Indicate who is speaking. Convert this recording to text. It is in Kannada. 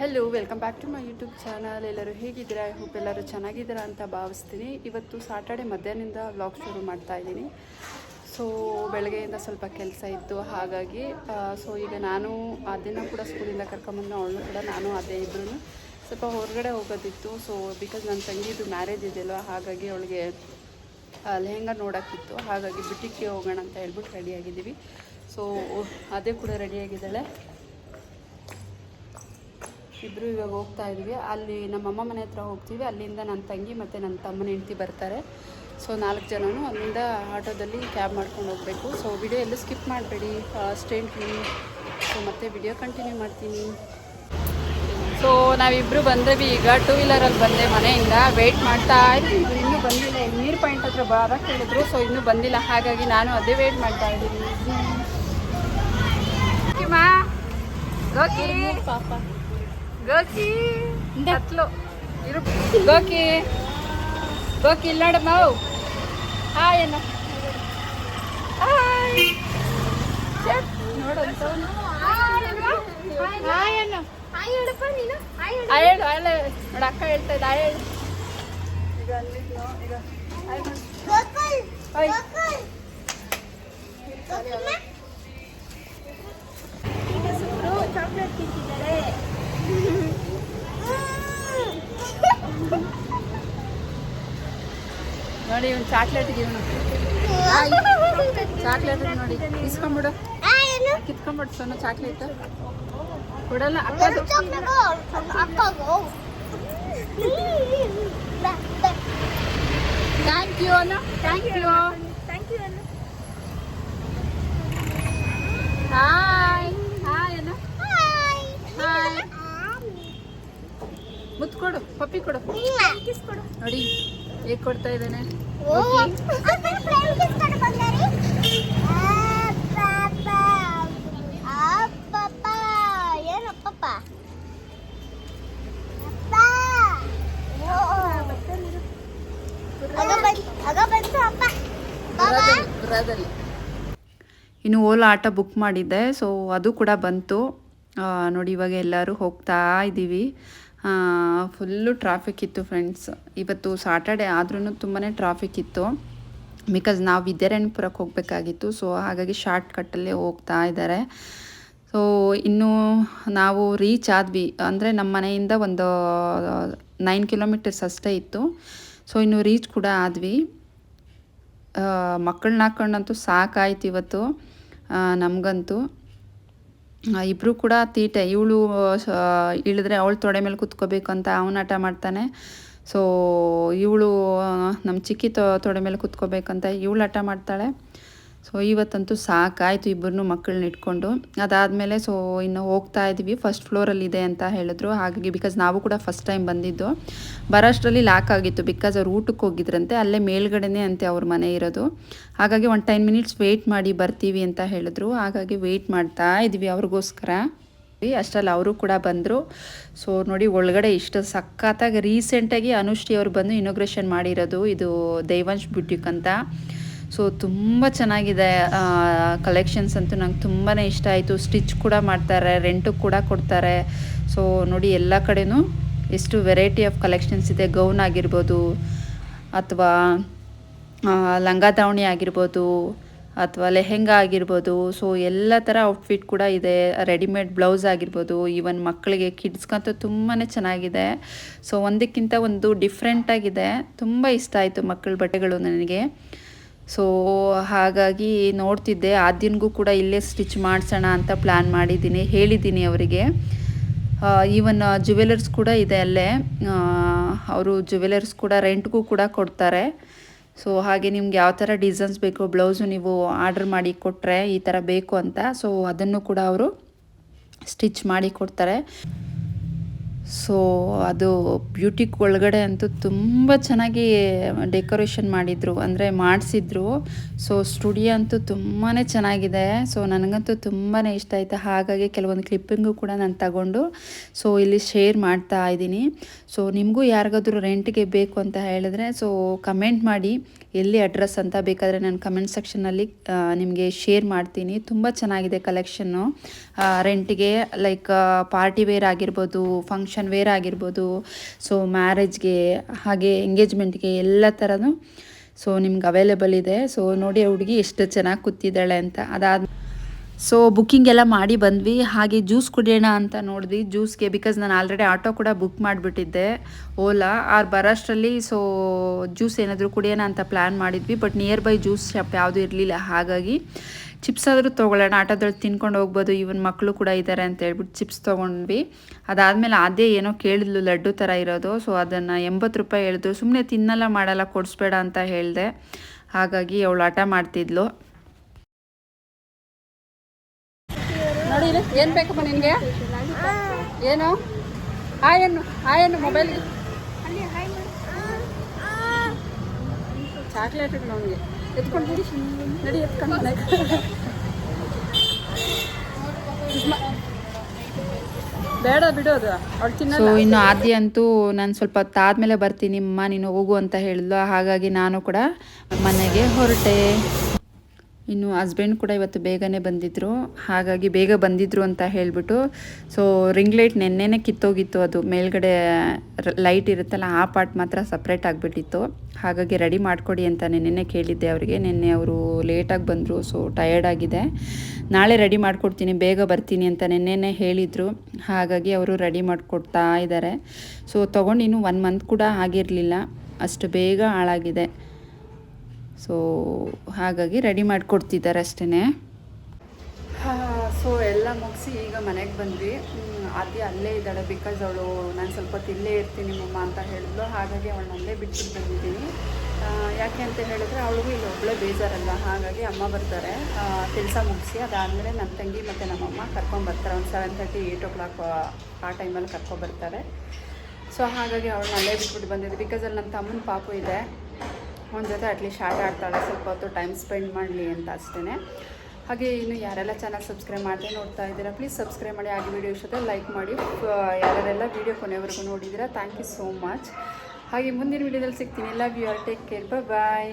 Speaker 1: Hello welcome back to my YouTube channel ಎಲ್ಲರೂ ಹೇಗಿದ್ದೀರಾ? ಐ ಹೋಪ್ ಎಲ್ಲರೂ ಚೆನ್ನಾಗಿದ್ದೀರಾ ಅಂತ ಭಾವಿಸ್ತೀನಿ. ಇವತ್ತು ಸಾಟರ್ಡೆ ಮಧ್ಯಾಹ್ನದಿಂದ ವ್ಲಾಗ್ ಶುರು ಮಾಡ್ತಾ ಇದ್ದೀನಿ. ಸೊ ಬೆಳಗ್ಗೆಯಿಂದ ಸ್ವಲ್ಪ ಕೆಲಸ ಇತ್ತು. ಹಾಗಾಗಿ ಸೊ ಈಗ ನಾನು ಅದನ್ನು ಕೂಡ ಸ್ಕೂಲಿಂದ ಕರ್ಕೊಂಬಂದು ಅವಳನ್ನು ಕೂಡ ನಾನು ಅದೇ ಇಬ್ಬರೂ ಸ್ವಲ್ಪ ಹೊರಗಡೆ ಹೋಗೋದಿತ್ತು. ಸೊ ಬಿಕಾಸ್ ನನ್ನ ತಂಗಿದು ಮ್ಯಾರೇಜ್ ಇದೆಯಲ್ಲ, ಹಾಗಾಗಿ ಅವಳಿಗೆ ಲೆಹಂಗ ನೋಡೋಕ್ಕಿತ್ತು. ಹಾಗಾಗಿ ಬಿಟ್ಟಿಕ್ಕೆ ಹೋಗೋಣ ಅಂತ ಹೇಳ್ಬಿಟ್ಟು ರೆಡಿಯಾಗಿದ್ದೀವಿ ಸೊ ಅದೇ ಕೂಡ ರೆಡಿಯಾಗಿದ್ದಾಳೆ ಇಬ್ಬರು ಇವಾಗ ಹೋಗ್ತಾ ಇದ್ದೀವಿ ಅಲ್ಲಿ ನಮ್ಮ ಅಮ್ಮ ಮನೆ ಹತ್ರ ಹೋಗ್ತೀವಿ. ಅಲ್ಲಿಂದ ನನ್ನ ತಂಗಿ ಮತ್ತು ನನ್ನ ತಮ್ಮನ ಹೆಂಡತಿ ಬರ್ತಾರೆ. ಸೊ ನಾಲ್ಕು ಜನನು ಅಲ್ಲಿಂದ ಆಟೋದಲ್ಲಿ ಕ್ಯಾಬ್ ಮಾಡ್ಕೊಂಡು ಹೋಗಬೇಕು. ಸೊ ವಿಡಿಯೋ ಎಲ್ಲೂ ಸ್ಕಿಪ್ ಮಾಡಬೇಡಿ. ಸ್ಟೇಂಟ್ ಸೊ ಮತ್ತೆ ವಿಡಿಯೋ ಕಂಟಿನ್ಯೂ ಮಾಡ್ತೀನಿ. ಸೊ ನಾವಿಬ್ಬರು ಬಂದೇವಿ. ಈಗ ಟೂ ವೀಲರಲ್ಲಿ ಬಂದೆ ಮನೆಯಿಂದ. ವೆಯ್ಟ್ ಮಾಡ್ತಾ ಇದ್ದೀವಿ ಇನ್ನೂ ಬಂದಿಲ್ಲ. ನೀರು ಪಾಯಿಂಟ್ ಹತ್ರ ಬಾರ ಹೇಳಿದ್ರು. ಸೊ ಇನ್ನೂ ಬಂದಿಲ್ಲ. ಹಾಗಾಗಿ ನಾನು ಅದೇ ವೆಯ್ಟ್ ಮಾಡ್ತಾ ಇದ್ದೀನಿ.
Speaker 2: ಪಾಪ.
Speaker 1: ಗೋಕಿ ಹತ್ಲು ಇರು ಗೋಕಿ ಗೋಕಿ ಇಲ್ಲಿ ನೋಡಮ್ಮ ಅವು ಹಾಯ್ ಅನ್ನ ಹಾಯ್ ನೋಡಂತ ಹಾಯ್ ಅನ್ನ
Speaker 2: ಹಾಯ್ ಹೇಳಪ್ಪ ನೀನು ಹಾಯ್ ಹೇಳು
Speaker 1: ಹಾಯ್ ಹೇಳು ಹಾಯ್ ಹೇಳು. ನೋಡು ಅಕ್ಕ ಹೇಳ್ತಾ ಇದ್ದ ಹಾಯ್ ಹೇಳು ಈಗ ಅಲ್ಲಿದ್ನೋ ಈಗ ಹಾಯ್ ಮಾಡು.
Speaker 2: ಗೋಕುಲ್
Speaker 1: ಹಾಯ್
Speaker 2: ಗೋಕುಲ್ ಈಗ
Speaker 1: ಇವ್ನು ಚಾಕ್ಲೇಟ್ ಇವನು. ಚಾಕ್ಲೇಟ್ ನೋಡಿ. ಇಸ್ಕೊಂಬಿಡು ಕಿತ್ಕೊಂಬಿಡು ಸೊನ್ನ ಚಾಕ್ಲೇಟ್ ಕೊಡಲ್ಲ ಅಪ್ಪ
Speaker 2: ಅಕ್ಕಗೋ
Speaker 1: ಥ್ಯಾಂಕ್ ಯು ಅನ್ನ ಥ್ಯಾಂಕ್ ಯು
Speaker 2: ಥ್ಯಾಂಕ್ ಯು ಅಣ್ಣ.
Speaker 1: ಹಾಯ್ ಹಾಯ್ ಅನ್ನ
Speaker 2: ಹಾಯ್
Speaker 1: ಮುತ್ತು ಕೊಡು ಪಪ್ಪಿ ಕೊಡು. ನೋಡಿ. ಹೇಗೆ ಕೊಡ್ತಾ ಇದ್ದಾನೆ? ಇನ್ನು ಓಲಾ ಆಟೋ ಬುಕ್ ಮಾಡಿದ್ದೆ ಸೊ ಅದು ಕೂಡ ಬಂತು. ನೋಡಿ ಇವಾಗ ಎಲ್ಲರೂ ಹೋಗ್ತಾ ಇದ್ದೀವಿ ಫುಲ್ಲು ಟ್ರಾಫಿಕ್ ಇತ್ತು ಫ್ರೆಂಡ್ಸ್ ಇವತ್ತು ಸಾಟರ್ಡೆ ಆದ್ರೂ ತುಂಬಾ ಟ್ರಾಫಿಕ್ ಇತ್ತು. ಬಿಕಾಸ್ ನಾವು ವಿದ್ಯಾರಣ್ಯಪುರಕ್ಕೆ ಹೋಗಬೇಕಾಗಿತ್ತು ಸೊ ಹಾಗಾಗಿ ಶಾರ್ಟ್ ಕಟ್ಟಲ್ಲೇ ಹೋಗ್ತಾ ಇದ್ದಾರೆ ಸೊ ಇನ್ನೂ ನಾವು ರೀಚ್ ಆದ್ವಿ. ಅಂದರೆ ನಮ್ಮ ಮನೆಯಿಂದ ಒಂದು ನೈನ್ ಕಿಲೋಮೀಟರ್ಸ್ ಅಷ್ಟೇ ಇತ್ತು. ಸೊ ಇನ್ನು ರೀಚ್ ಕೂಡ ಆದ್ವಿ. ಮಕ್ಕಳನ್ನ ಹಾಕ್ಕೊಂಡಂತೂ ಸಾಕಾಯ್ತು ಇವತ್ತು. ನಮಗಂತೂ. ಇಬ್ಬರು ಕೂಡ ತೀಟೆ. ಇವಳು ಇಳಿದ್ರೆ ಅವಳು ತೊಡೆ ಮೇಲೆ ಕುತ್ಕೋಬೇಕು ಅಂತ ಅವನ ಆಟ ಮಾಡ್ತಾನೆ. ಸೊ ಇವಳು ನಮ್ಮ ಚಿಕ್ಕಿ ತೊಡೆ ಮೇಲೆ ಕುತ್ಕೋಬೇಕಂತ ಇವಳು ಆಟ ಮಾಡ್ತಾಳೆ. ಸೊ ಇವತ್ತಂತೂ ಸಾಕಾಯಿತು ಇಬ್ಬರನ್ನೂ ಮಕ್ಕಳನ್ನ ಇಟ್ಕೊಂಡು. ಅದಾದಮೇಲೆ ಸೊ ಇನ್ನು ಹೋಗ್ತಾ ಇದ್ದೀವಿ ಫಸ್ಟ್ ಫ್ಲೋರಲ್ಲಿ ಇದೆ ಅಂತ ಹೇಳಿದ್ರು. ಹಾಗಾಗಿ ಬಿಕಾಸ್ ನಾವು ಕೂಡ ಫಸ್ಟ್ ಟೈಮ್ ಬಂದಿದ್ದು. ಬರೋಷ್ಟರಲ್ಲಿ ಲಾಕ್ ಆಗಿತ್ತು. ಬಿಕಾಸ್ ಅವ್ರು ಊಟಕ್ಕೆ ಹೋಗಿದ್ರಂತೆ. ಅಲ್ಲೇ ಮೇಲ್ಗಡೆನೇ ಅಂತೆ ಅವ್ರ ಮನೆ ಇರೋದು. ಹಾಗಾಗಿ ಒಂದು ಟೆನ್ ಮಿನಿಟ್ಸ್ ವೆಯ್ಟ್ ಮಾಡಿ ಬರ್ತೀವಿ ಅಂತ ಹೇಳಿದ್ರು. ಹಾಗಾಗಿ ವೆಯ್ಟ್ ಮಾಡ್ತಾ ಇದ್ವಿ ಅವ್ರಿಗೋಸ್ಕರ. ಅಷ್ಟರಲ್ಲಿ ಅವರು ಕೂಡ ಬಂದರು. ಸೊ ನೋಡಿ ಒಳಗಡೆ ಇಷ್ಟು ಸಖತ್ತಾಗಿ ರೀಸೆಂಟಾಗಿ ಅನುಶ್ರೀ ಅವರು ಬಂದು ಇನೋಗ್ರೇಷನ್ ಮಾಡಿರೋದು. ಇದು ದೇವಂಶ್ ಬ್ಯೂಟಿಕ್ ಅಂತ. ಸೊ ತುಂಬ ಚೆನ್ನಾಗಿದೆ ಕಲೆಕ್ಷನ್ಸ್ ಅಂತೂ ನಂಗೆ ತುಂಬಾ ಇಷ್ಟ ಆಯಿತು. ಸ್ಟಿಚ್ ಕೂಡ ಮಾಡ್ತಾರೆ ರೆಂಟು ಕೂಡ ಕೊಡ್ತಾರೆ. ಸೊ ನೋಡಿ ಎಲ್ಲ ಕಡೆಯೂ ಎಷ್ಟು ವೆರೈಟಿ ಆಫ್ ಕಲೆಕ್ಷನ್ಸ್ ಇದೆ. ಗೌನ್ ಆಗಿರ್ಬೋದು, ಅಥವಾ ಲಂಗ ದಾವಣಿ ಆಗಿರ್ಬೋದು, ಅಥವಾ ಲೆಹೆಂಗಾ ಆಗಿರ್ಬೋದು. ಸೊ ಎಲ್ಲ ಥರ ಔಟ್ಫಿಟ್ ಕೂಡ ಇದೆ. ರೆಡಿಮೇಡ್ ಬ್ಲೌಸ್ ಆಗಿರ್ಬೋದು ಈವನ್ ಮಕ್ಕಳಿಗೆ ಕಿಡ್ಸ್ಗಂತೂ ತುಂಬಾ ಚೆನ್ನಾಗಿದೆ. ಸೊ ಒಂದಕ್ಕಿಂತ ಒಂದು ಡಿಫ್ರೆಂಟಾಗಿದೆ ತುಂಬ ಇಷ್ಟ ಆಯಿತು ಮಕ್ಕಳ ಬಟ್ಟೆಗಳು ನನಗೆ. ಸೊ ಹಾಗಾಗಿ ನೋಡ್ತಿದ್ದೆ. ದಿನಗೂ ಕೂಡ ಇಲ್ಲೇ ಸ್ಟಿಚ್ ಮಾಡಿಸೋಣ ಅಂತ ಪ್ಲ್ಯಾನ್ ಮಾಡಿದ್ದೀನಿ. ಹೇಳಿದ್ದೀನಿ ಅವರಿಗೆ. ಈವನ್ ಜುವೆಲರ್ಸ್ ಕೂಡ ಇದೆ ಅಲ್ಲೇ. ಅವರು ಜುವೆಲರ್ಸ್ ಕೂಡ ರೆಂಟ್ಗೂ ಕೂಡ ಕೊಡ್ತಾರೆ. ಸೊ ಹಾಗೆ ನಿಮ್ಗೆ ಯಾವ ಥರ ಡಿಸೈನ್ಸ್ ಬೇಕು ಬ್ಲೌಸು ನೀವು ಆರ್ಡ್ರ್ ಮಾಡಿ ಕೊಟ್ಟರೆ ಈ ಥರ ಬೇಕು ಅಂತ. ಸೊ ಅದನ್ನು ಕೂಡ ಅವರು ಸ್ಟಿಚ್ ಮಾಡಿ ಕೊಡ್ತಾರೆ. ಸೊ ಅದು ಬ್ಯೂಟಿಕ್ ಒಳಗಡೆ ಅಂತೂ ತುಂಬ ಚೆನ್ನಾಗಿ ಡೆಕೋರೇಷನ್ ಮಾಡಿದರು. ಅಂದರೆ ಮಾಡಿಸಿದ್ರು. ಸೊ ಸ್ಟುಡಿಯೋ ಅಂತೂ ತುಂಬಾ ಚೆನ್ನಾಗಿದೆ. ಸೊ ನನಗಂತೂ ತುಂಬಾ ಇಷ್ಟ ಆಯಿತು. ಹಾಗಾಗಿ ಕೆಲವೊಂದು ಕ್ಲಿಪ್ಪಿಂಗು ಕೂಡ ನಾನು ತಗೊಂಡು ಸೊ ಇಲ್ಲಿ ಶೇರ್ ಮಾಡ್ತಾ ಇದ್ದೀನಿ. ಸೊ ನಿಮಗೂ ಯಾರಿಗಾದ್ರೂ ರೆಂಟ್ಗೆ ಬೇಕು ಅಂತ ಹೇಳಿದ್ರೆ ಸೊ ಕಮೆಂಟ್ ಮಾಡಿ. ಎಲ್ಲಿ ಅಡ್ರೆಸ್ ಅಂತ ಬೇಕಾದರೆ ನಾನು ಕಮೆಂಟ್ ಸೆಕ್ಷನಲ್ಲಿ ನಿಮಗೆ ಶೇರ್ ಮಾಡ್ತೀನಿ. ತುಂಬ ಚೆನ್ನಾಗಿದೆ ಕಲೆಕ್ಷನ್ನು ರೆಂಟಿಗೆ ಲೈಕ್ ಪಾರ್ಟಿ ವೇರ್ ಆಗಿರ್ಬೋದು ಫಂಕ್ಷನ್ ವೇರ್ ಆಗಿರ್ಬೋದು. ಸೊ ಮ್ಯಾರೇಜ್ಗೆ ಹಾಗೆ ಎಂಗೇಜ್ಮೆಂಟ್ಗೆ ಎಲ್ಲ ಥರನೂ ಸೊ ನಿಮ್ಗೆ ಅವೈಲೇಬಲ್ ಇದೆ. ಸೊ ನೋಡಿ ಹುಡುಗಿ ಎಷ್ಟು ಚೆನ್ನಾಗಿ ಕೂತಿದ್ದಾಳೆ ಅಂತ. ಅದಾದ ಸೊ ಬುಕ್ಕಿಂಗ್ ಎಲ್ಲ ಮಾಡಿ ಬಂದ್ವಿ. ಹಾಗೆ ಜ್ಯೂಸ್ ಕುಡಿಯೋಣ ಅಂತ ನೋಡಿದ್ವಿ ಜ್ಯೂಸ್ಗೆ ಬಿಕಾಸ್ ನಾನು ಆಲ್ರೆಡಿ ಆಟೋ ಕೂಡ ಬುಕ್ ಮಾಡಿಬಿಟ್ಟಿದ್ದೆ, ಓಲಾ, ಆರು ಬರೋಷ್ಟರಲ್ಲಿ. ಸೊ ಜ್ಯೂಸ್ ಏನಾದರೂ ಕುಡಿಯೋಣ ಅಂತ ಪ್ಲ್ಯಾನ್ ಮಾಡಿದ್ವಿ but nearby juice shop ಯಾವುದೂ ಇರಲಿಲ್ಲ. ಹಾಗಾಗಿ ಚಿಪ್ಸ್ ಆದರೂ ತೊಗೊಳ್ಳೋಣ ಆಟೋದಲ್ಲಿ ತಿನ್ಕೊಂಡು ಹೋಗ್ಬೋದು ಇವನ್ ಮಕ್ಕಳು ಕೂಡ ಇದ್ದಾರೆ ಅಂತ ಹೇಳ್ಬಿಟ್ಟು ಚಿಪ್ಸ್ ತೊಗೊಂಡ್ವಿ. ಅದಾದಮೇಲೆ ಅದೇ ಏನೋ ಕೇಳಿದ್ಲು, ಲಡ್ಡು ಥರ ಇರೋದು. ಸೊ ಅದನ್ನು ಎಂಬತ್ತು ರೂಪಾಯಿ ಹೇಳಿದ್ರು. ಸುಮ್ಮನೆ ತಿನ್ನಲ್ಲ ಮಾಡಲ್ಲ, ಕೊಡಿಸ್ಬೇಡ ಅಂತ ಹೇಳಿದೆ. ಹಾಗಾಗಿ ಅವಳು ಆಟ ಮಾಡ್ತಿದ್ಲು.
Speaker 3: ನೋಡಿ ಏನು ಬೇಕಪ್ಪ ನಿನಗೆ? ಏನು? ಹಾಯನ್ನು ಹಾಯನ್ನು ಮೊಬೈಲ್ಗೆ ಚಾಕ್ಲೇಟ್ಗಳು ಅವನಿಗೆ. ಎತ್ಕೊಂಡು ಬಿಡಿ. ನಡಿ, ಎತ್ಕೊಂಡು ಮನೆಗೆ. ಬೇಡ
Speaker 1: ಸೊ ಇನ್ನು ಆದ್ಯ ಅಂತೂ ನಾನು ಸ್ವಲ್ಪ ಹೊತ್ತಾದ್ಮೇಲೆ ಬರ್ತೀನಿ. ಅಮ್ಮ ನೀನು ಹೋಗು ಅಂತ ಹೇಳಿದ್ಲು. ಹಾಗಾಗಿ ನಾನು ಕೂಡ ಮನೆಗೆ ಹೊರಟೆ. ಇನ್ನು ಹಸ್ಬೆಂಡ್ ಕೂಡ ಇವತ್ತು ಬೇಗನೆ ಬಂದಿದ್ದರು ಹಾಗಾಗಿ ಬೇಗ ಬಂದಿದ್ರು ಅಂತ ಹೇಳಿಬಿಟ್ಟು ಸೊ ರಿಂಗ್ ಲೈಟ್ ನೆನ್ನೆನೇ ಕಿತ್ತೋಗಿತ್ತು ಅದು. ಮೇಲ್ಗಡೆ ಲೈಟ್ ಇರುತ್ತಲ್ಲ, ಆ ಪಾರ್ಟ್ ಮಾತ್ರ ಸಪ್ರೇಟ್ ಆಗಿಬಿಟ್ಟಿತ್ತು. ಹಾಗಾಗಿ ರೆಡಿ ಮಾಡಿಕೊಡಿ ಅಂತ ನೆನ್ನೆ ಕೇಳಿದ್ದೆ ಅವರಿಗೆ. ನಿನ್ನೆ ಅವರು ಲೇಟಾಗಿ ಬಂದರು ಸೊ ಟಯರ್ಡ್ ಆಗಿದೆ. ನಾಳೆ ರೆಡಿ ಮಾಡಿಕೊಡ್ತೀನಿ, ಬೇಗ ಬರ್ತೀನಿ ಅಂತ ನೆನ್ನೆನೇ ಹೇಳಿದರು. ಹಾಗಾಗಿ ಅವರು ರೆಡಿ ಮಾಡಿಕೊಡ್ತಾ ಇದ್ದಾರೆ ಸೊ ತೊಗೊಂಡು ಇನ್ನೂ ಒನ್ ಮಂತ್ ಕೂಡ ಆಗಿರಲಿಲ್ಲ. ಅಷ್ಟು ಬೇಗ ಹಾಳಾಗಿದೆ. ಸೊ ಹಾಗಾಗಿ ರೆಡಿ ಮಾಡಿಕೊಡ್ತಿದ್ದಾರೆ ಅಷ್ಟೇ ಸೊ ಎಲ್ಲ ಮುಗಿಸಿ ಈಗ ಮನೆಗೆ ಬಂದ್ವಿ. ಆದ್ಯ ಅಲ್ಲೇ ಇದ್ದಾಳೆ ಬಿಕಾಸ್ ಅವಳು ನಾನು ಸ್ವಲ್ಪ ಹೊತ್ತು ಇಲ್ಲೇ ಇರ್ತೀನಿ ಮಮ್ಮ ಅಂತ ಹೇಳಿದ್ಲು. ಹಾಗಾಗಿ ಅವಳನ್ನ ಅಲ್ಲೇ ಬಿಟ್ಟು ಬಂದಿದ್ದೀನಿ. ಯಾಕೆ ಅಂತ ಹೇಳಿದ್ರೆ ಅವಳಿಗೂ ಇಲ್ಲಿ ಒಬ್ಬಳೇ ಬೇಜಾರಲ್ಲ. ಹಾಗಾಗಿ ಅಮ್ಮ ಬರ್ತಾರೆ. ಕೆಲಸ ಮುಗಿಸಿ, ಅದಾದಮೇಲೆ ನನ್ನ ತಂಗಿ ಮತ್ತು ನಮ್ಮಮ್ಮ ಕರ್ಕೊಂಬರ್ತಾರೆ ಒಂದು seven thirty eight o'clock ಆ ಟೈಮಲ್ಲಿ ಕರ್ಕೊಂಬರ್ತಾರೆ ಸೊ ಹಾಗಾಗಿ ಅವಳನ್ನ ಅಲ್ಲೇ ಬಿಟ್ಬಿಟ್ಟು ಬಂದಿದ್ದೆ ಬಿಕಾಸ್ ಅಲ್ಲಿ ನಮ್ಮ ತಮ್ಮನ ಪಾಪು ಇದೆ. ಅವನ ಜೊತೆ ಅಟ್ಲೀಸ್ಟ್ ಆಟ ಆಡ್ತಾಳೆ ಸ್ವಲ್ಪ ಹೊತ್ತು ಟೈಮ್ ಸ್ಪೆಂಡ್ ಮಾಡಲಿ ಅಂತ ಅಷ್ಟೇ ಹಾಗೆ ಇನ್ನು ಯಾರೆಲ್ಲ ಚಾನಲ್ ಸಬ್ಸ್ಕ್ರೈಬ್ ಮಾಡದೆ ನೋಡ್ತಾ ಇದ್ದೀರಾ ಪ್ಲೀಸ್ ಸಬ್ಸ್ಕ್ರೈಬ್ ಮಾಡಿ, ಹಾಗೆ ವಿಡಿಯೋ ಜೊತೆ ಲೈಕ್ ಮಾಡಿ. ಯಾರೆಲ್ಲ ವೀಡಿಯೋ ಕೊನೆವರೆಗೂ ನೋಡಿದ್ದೀರಾ ಥ್ಯಾಂಕ್ ಯು ಸೋ ಮಚ್ ಹಾಗೆ ಮುಂದಿನ ವೀಡಿಯೋದಲ್ಲಿ ಸಿಗ್ತೀನಿ. Love you all take care bye